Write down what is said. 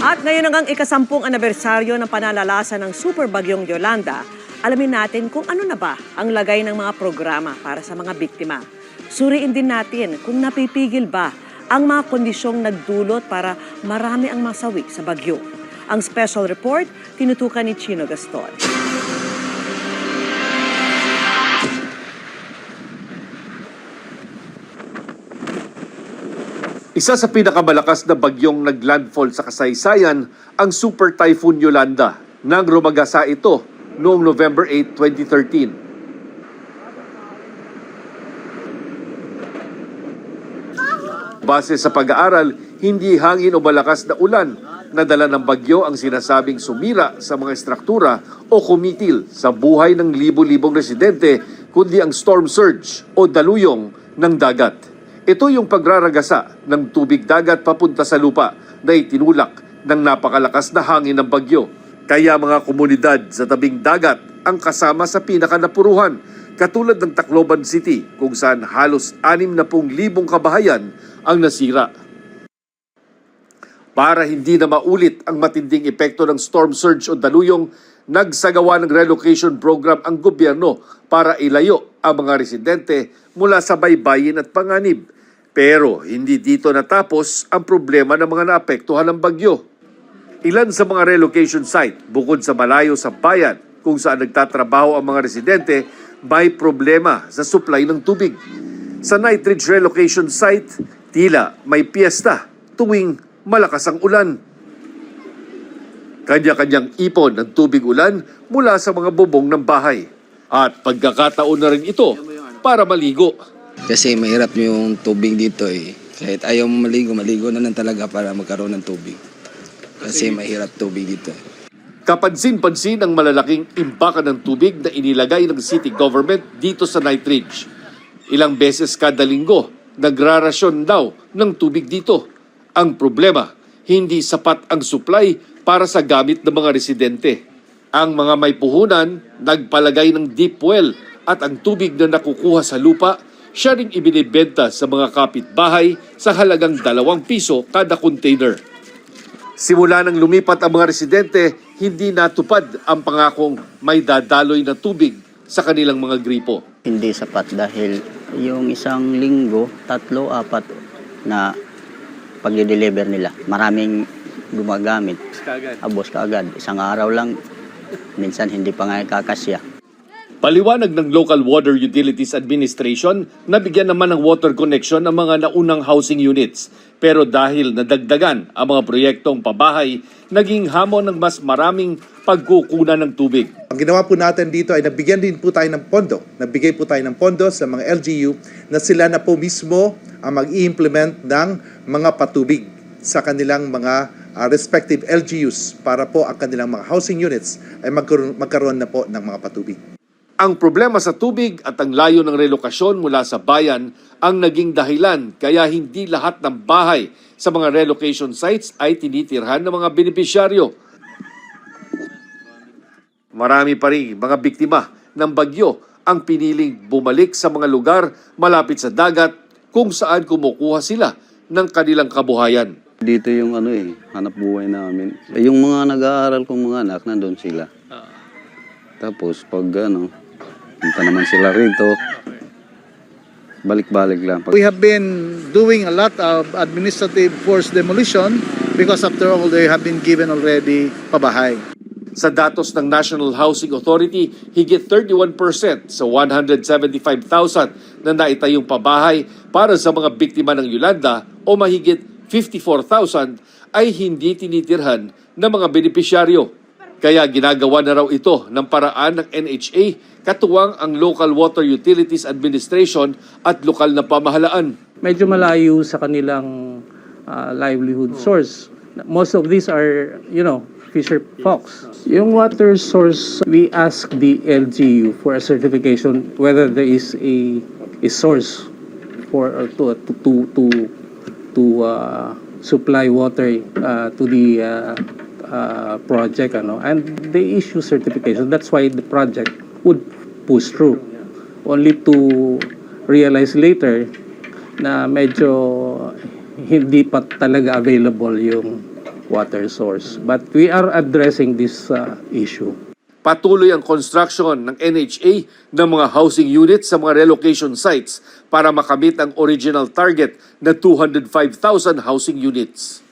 At ngayon hanggang ikasampung anibersaryo ng panalalasan ng Super Bagyong Yolanda, alamin natin kung ano na ba ang lagay ng mga programa para sa mga biktima. Suriin din natin kung napipigil ba ang mga kondisyong nagdulot para marami ang masawi sa bagyo. Ang special report, tinutukan ni Chino Gaston. Isa sa pinakamalakas na bagyong naglandfall sa kasaysayan ang Super Typhoon Yolanda nang rumagasa ito noong November 8, 2013. Base sa pag-aaral, hindi hangin o malakas na ulan na dala ng bagyo ang sinasabing sumira sa mga estruktura o kumitil sa buhay ng libo-libong residente kundi ang storm surge o daluyong ng dagat. Ito yung pagraragasa ng tubig dagat papunta sa lupa na itinulak ng napakalakas na hangin ng bagyo. Kaya mga komunidad sa tabing dagat ang kasama sa pinakanapuruhan katulad ng Tacloban City kung saan halos 60,000 kabahayan ang nasira. Para hindi na maulit ang matinding epekto ng storm surge o daluyong, nagsagawa ng relocation program ang gobyerno para ilayo ang mga residente mula sa baybayin at panganib. Pero hindi dito natapos ang problema ng mga naapektuhan ng bagyo. Ilan sa mga relocation site bukod sa malayo sa bayan kung saan nagtatrabaho ang mga residente may problema sa supply ng tubig. Sa Night Ridge Relocation Site, tila may piyesta tuwing malakas ang ulan. Kanya-kanyang ipon ng tubig ulan mula sa mga bubong ng bahay. At pagkakataon na rin ito para maligo. Kasi mahirap yung tubig dito eh. Kahit ayaw mo maligo, maligo na lang talaga para magkaroon ng tubig. Kasi mahirap tubig dito. eh. Kapansin-pansin ang malalaking imbakan ng tubig na inilagay ng city government dito sa Night Ridge. Ilang beses kada linggo, nagrarasyon daw ng tubig dito. Ang problema, hindi sapat ang supply para sa gamit ng mga residente. Ang mga may puhunan, nagpalagay ng deep well at ang tubig na nakukuha sa lupa, siya ring ibinibenta sa mga kapitbahay sa halagang dalawang piso kada container. Simula nang lumipat ang mga residente, hindi natupad ang pangakong may dadaloy na tubig sa kanilang mga gripo. Hindi sapat dahil yung isang linggo, tatlo, apat na pag-deliver nila. Maraming gumagamit. Abos ka agad. Isang araw lang, minsan hindi pa nga kakasya. Paliwanag ng Local Water Utilities Administration na bigyan naman ng water connection ang mga naunang housing units. Pero dahil nadagdagan ang mga proyektong pabahay, naging hamon ng mas maraming pagkukunan ng tubig. Ang ginawa po natin dito ay nabigyan din po tayo ng pondo. Nabigay po tayo ng pondo sa mga LGU na sila na po mismo ang mag-i-implement ng mga patubig sa kanilang mga ah, respective LGUs para po ang kanilang mga housing units ay magkaroon, magkaroon na po ng mga patubig. Ang problema sa tubig at ang layo ng relokasyon mula sa bayan ang naging dahilan kaya hindi lahat ng bahay sa mga relocation sites ay tinitirhan ng mga benepisyaryo. Marami pa rin mga biktima ng bagyo ang piniling bumalik sa mga lugar malapit sa dagat kung saan kumukuha sila ng kanilang kabuhayan. Dito yung ano eh, hanap buhay namin. Eh, yung mga nag-aaral kong mga anak, nandun sila. Tapos pag ano, punta naman sila rito, balik-balik lang. We have been doing a lot of administrative forced demolition because after all, they have been given already pabahay. Sa datos ng National Housing Authority, higit 31% sa 175,000 na naitayong pabahay para sa mga biktima ng Yolanda o mahigit 54,000 ay hindi tinitirhan ng mga benepisyaryo. Kaya ginagawa na raw ito ng paraan ng NHA katuwang ang Local Water Utilities Administration at lokal na pamahalaan. medyo malayo sa kanilang uh, livelihood source. Most of these are, you know, fisher folks. Yung water source, we ask the LGU for a certification whether there is a a source for or to to to to, to uh, supply water uh, to the uh, uh, project ano and they issue certification that's why the project would push through only to realize later na medyo hindi pa talaga available yung water source. But we are addressing this uh, issue. Patuloy ang construction ng NHA ng mga housing units sa mga relocation sites para makamit ang original target na 205,000 housing units.